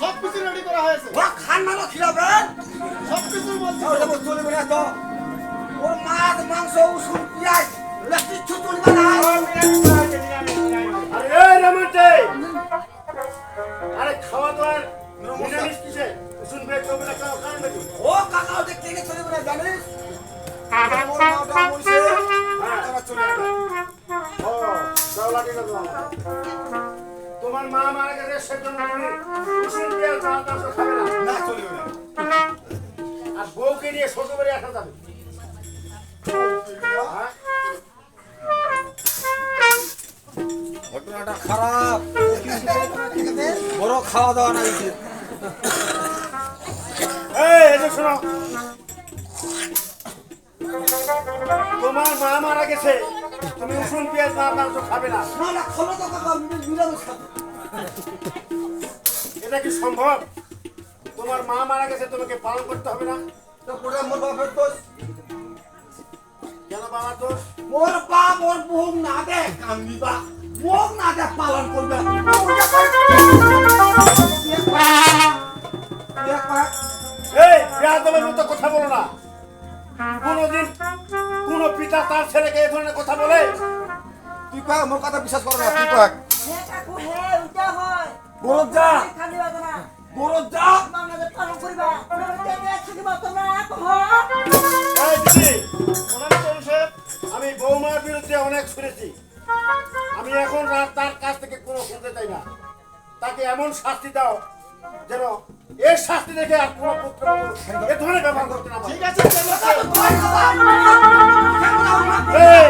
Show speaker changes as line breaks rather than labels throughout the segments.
সব কিছু রেডি করা হয়েছে।
খান্নারও খিলাবেন
সব কিছু বলছি।
চলবে না তো ওর মাছ মাংস উসুল পিঁয়াজ কিচ্ছু চলবে না
আরে রমন্টে আরে খাওয়া দাওয়ার নিরামিষ কিসে? শুনবে চলবে না খাওয়া খান
ও কাকাও দেখতে গিয়ে চলবে না জানিস?
তোমার মা মারা গেছে সেজন্য খাবে
চলবে
আর বউকে নিয়ে শ্বশুর বাড়ি আসা যাবে। হ্যাঁ?
ঘটনাটা খারাপ। বড় খাওয়া দাওয়া না
শোনো। তোমার মা মারা গেছে। তুমি উসুন পেঁয়াজ না মাংস খাবে না।
না না তো কাকা নিরামিষ খাবে।
এটা কি সম্ভব? তোমার মা মারা গেছে তোমাকে পালন করতে হবে না?
তো পুরো মোর বাপের দোষ।
কেন বাবা দোষ
মোর বাপ ওর বউ না দে কামিবা বউ না দে পালন করবে।
এই বেয়াদবের মতো কথা বলো না। কোনোদিন কোন পিতা তার ছেলেকে এই ধরনের কথা বলে?
তুই কয় মোর কথা বিশ্বাস কর না তুই কয়। গরত যা। যা
ওনার আমি বৌমার বিরুদ্ধে অনেক শুনেছি। আমি এখন তার কাছ থেকে কোনো শুনতে চাই না। তাকে এমন শাস্তি দাও যেন এর শাস্তি দেখে আর কোনো পুত্র এ ধরনের ব্যবহার করতে না ঠিক আছে এই।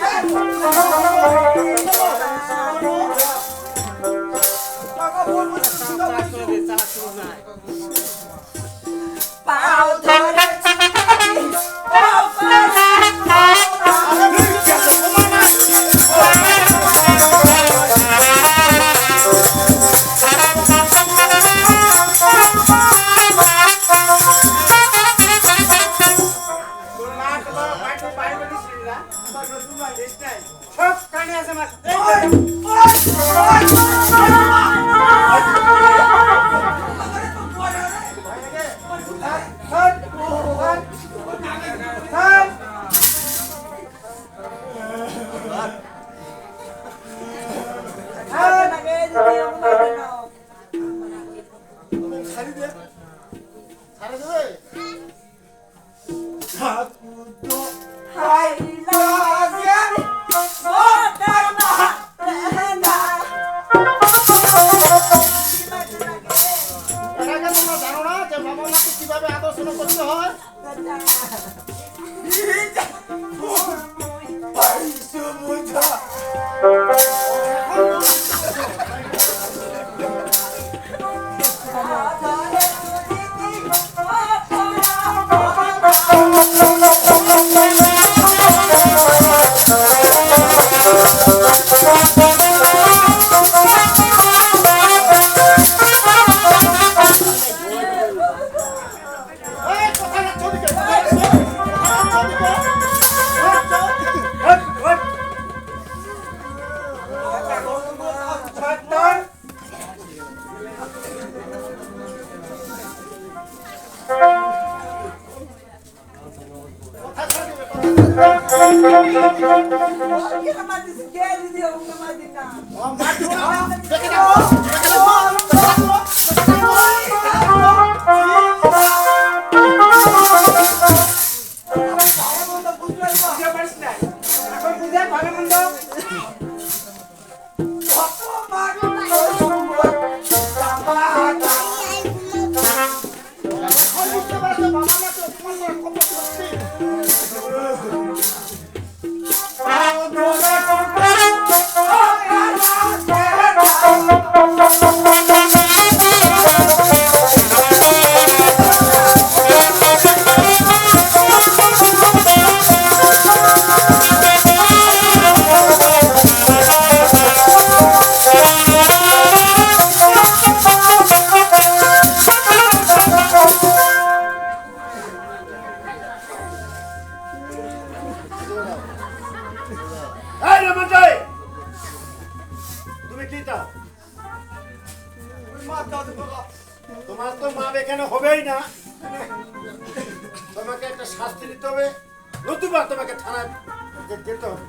স্যার সব কানে আছে আমার।
কে দিদি আমাকে নামা দিন না
তুমি তোমার তো মা এখানে হবেই না। তোমাকে একটা শাস্তি দিতে হবে। নতুবা তোমাকে থানায় যে- যেতে হবে।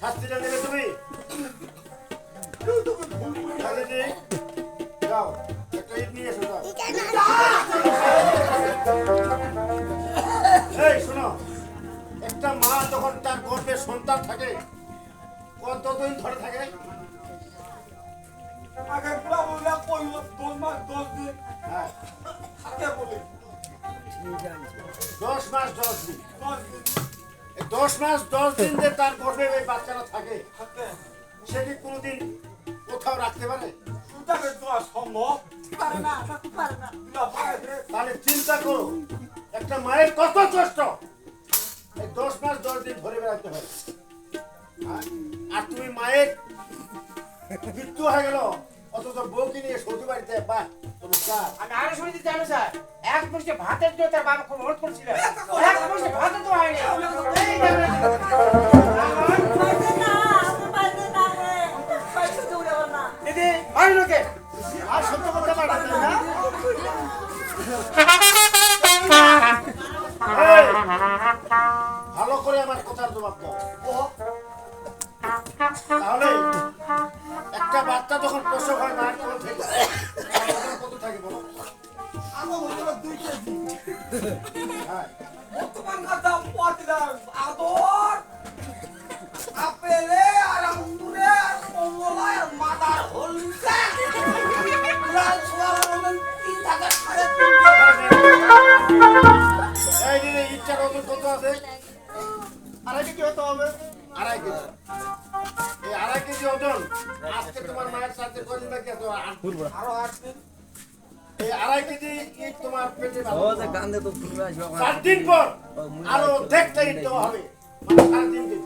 শাস্তিটা নেবে তুমি? যাও একটা ইট নিয়ে এসো যাও। এই শোনো। একটা মা যখন তার গর্ভে সন্তান থাকে কতদিন ধরে থাকে? হ্যাঁ। দশ মাস দশ দিন। এই দশ মাস দশ দিন যে তার গর্ভে ওই বাচ্চাটা থাকে সে কি কোনোদিন কোথাও রাখতে পারে?
পারে পারে না।
তাহলে চিন্তা করো। একটা মায়ের কত কষ্ট। এই দশ মাস দশ দিন ধরে বেড়াতে হয়? আর তুমি মায়ের মৃত্যু হয়ে গেল অথচ বউকে নিয়ে শ্বশুর বাড়িতে বাহ
আমি আরও স্যার। এক মুষ্টি ভাতের জন্য তার বাবা খুব অনুরোধ করছিল। এক মুষ্টি ভাত তো হয়নি। দিদি হয় লোকে।
আর সত্য কথা না। ভালো করে আমার কথার জবাব দাও
আড়াই কেজি।
এই আড়াই কেজি ওজন আজকে তোমার মায়ের সাথে কদিন বাকি আছে
আরও আট
এই আড়াই কেজি ইট তোমার পেটে
ও
বাঁধা।
যে গান্ধে তো ফুলবে আসবে আমার।
চার দিন পর আরও দেখতে ইট দেওয়া হবে। মানে সাড়ে তিন কেজি।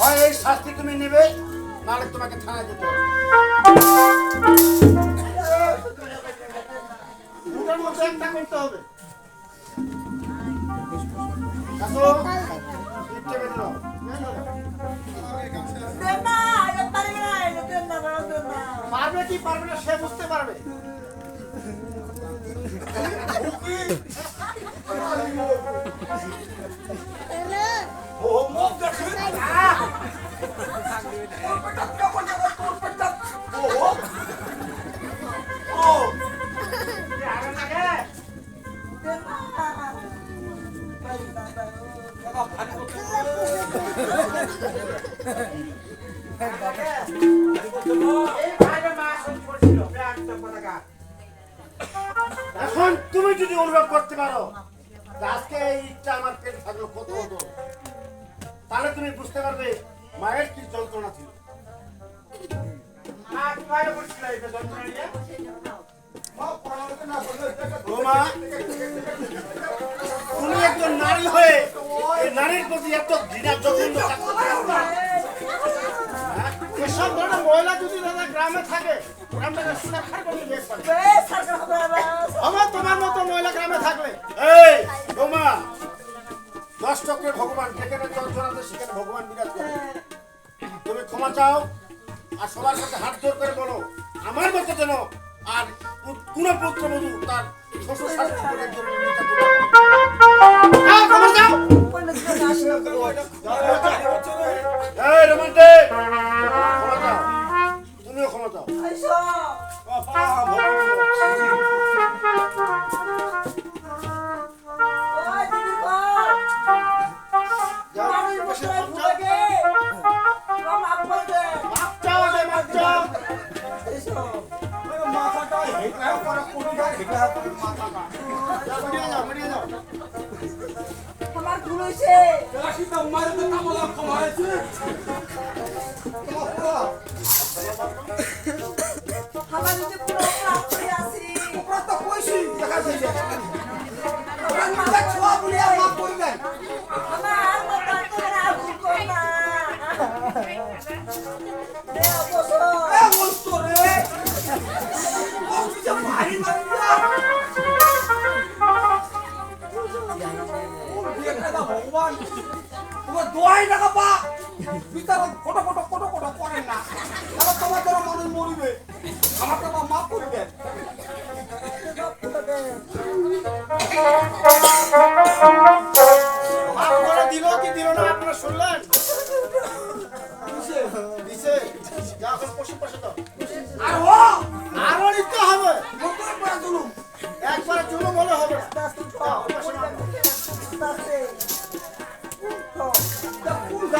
হয় এই শাস্তি তুমি নেবে নাহলে তোমাকে থানায় যেতে হবে।
দুটোর মধ্যে একটা করতে হবে।
কাকু, ইটটা বেঁধে দাও।
পারবে কি? পারবে না সে বুঝতে পারবে। আরও
এখন তুমি যদি অনুভব করতে পারো আজকে এই ইটটা আমার পেটে থাকল কত হতো তাহলে তুমি বুঝতে পারবে মায়ের কি যন্ত্রণা ছিল।
যন্ত্রণা
নারীর প্রতি এত ঘৃণা জঘন্য? হ্যাঁ?
এসব ধরনের মহিলা যদি দাদা গ্রামে থাকে গ্রামটাকে বেশ আমার তোমার মতো মহিলা গ্রামে থাকলে।
এই রোমা দশ চক্রের ভগবান যেখানে যন্ত্রণাতে সেখানে ভগবান বিরাজ করে। তুমি ক্ষমা চাও আর সবার কাছে হাত জোর করে বলো আমার মতো যেন আর কোন পুত্রবধূ তার শ্বশুর শাশুড়ি করে নির্যাতন
ভুল হয়েছে।
কামলা পুরো
করে আসি।
পুরা তো কইছি দেখা যাইছে তোমার দোয়াই টাকা পা। ভিতরে ফটো ফটো ফটো ফটো করেন না। তাহলে তোমার দ্বারা মানুষ মরিবে। আমার তো মাফ করবে।
মাপ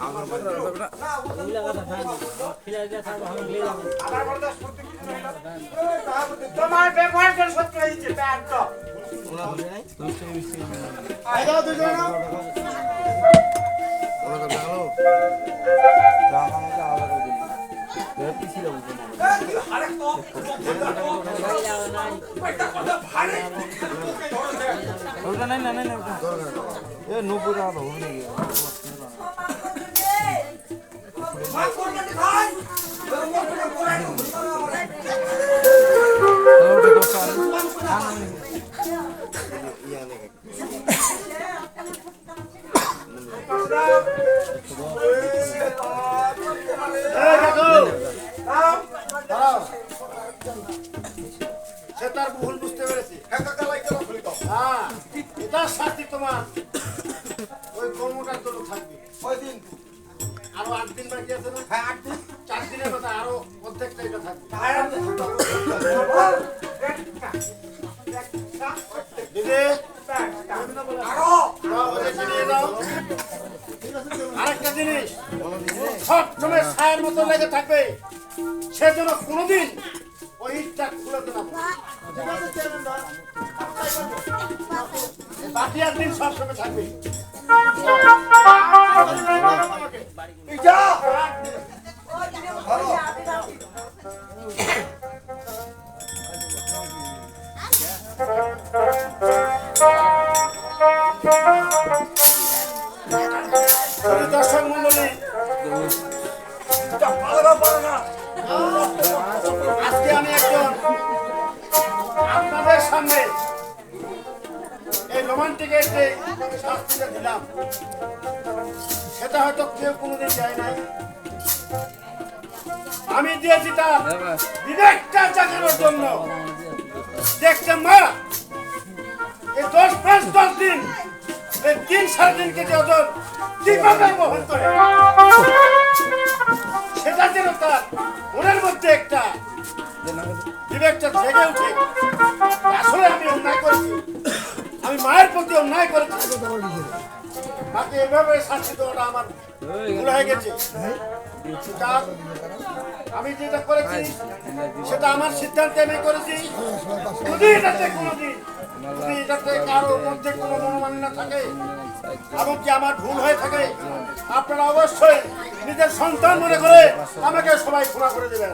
ভারী কথা রে
বাড়িতে করবে।
যাও যাও যাও
আর ও
যাও।
আসো না আসো না ভাই আমার আসো না ভাই যাচ্ছি
এটা তো সত্যি ভাই ভাই কিছু না ভাই এ করব না
তোমার ব্যবহার করে সত্য হয়েছে প্যান্ট
এই যাও, দুজনে নাও।
এ কি আরেক তো পেটা কথা ভারী
ওটা নাই না নাই না এ নব্বই টাকা তো হবে নাকি
মা করবেন না
এটা থাকবে। আরেকটা জিনিস। সব সময় ছায়ের মতো লেগে থাকবে। সে যেন কোনোদিন দর্শক মন্ডলী আজকে আমি একজন আপনাদের সামনে এই রোমান্টিকের যে শাস্তিটা দিলাম, সেটা হয়তো কেউ কোনোদিন যায় নাই। দিয়েছি তার বিবেকটা জন্য। দেখতে মা, এই দশ পাঁচ, দশ দিন, এই দিন কেটে ওজন কীভাবে বহন করে? সেটা যেন তার বিবেকটা জেগে উঠে আসলে আমি মায়ের প্রতি অন্যায় করেছি। তাকে এভাবে শাস্তি দেওয়াটা আমার ভুল হয়ে গেছে। আমি যেটা করেছি সেটা আমার সিদ্ধান্তে আমি করেছি। যদি এটাতে কোনোদিন। যদি এটাতে কারও মধ্যে কোনো মনোমালিন্য থাকে এমনকি আমার ভুল হয়ে থাকে আপনারা অবশ্যই নিজের সন্তান মনে করে আমাকে সবাই ক্ষমা করে দেবেন।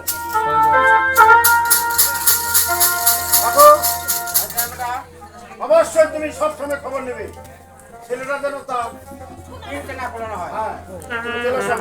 অবশ্যই তুমি সবসময় খবর নেবে। ছেলেটা যেন তার
কীর্তনা করানো হয়।
জলসা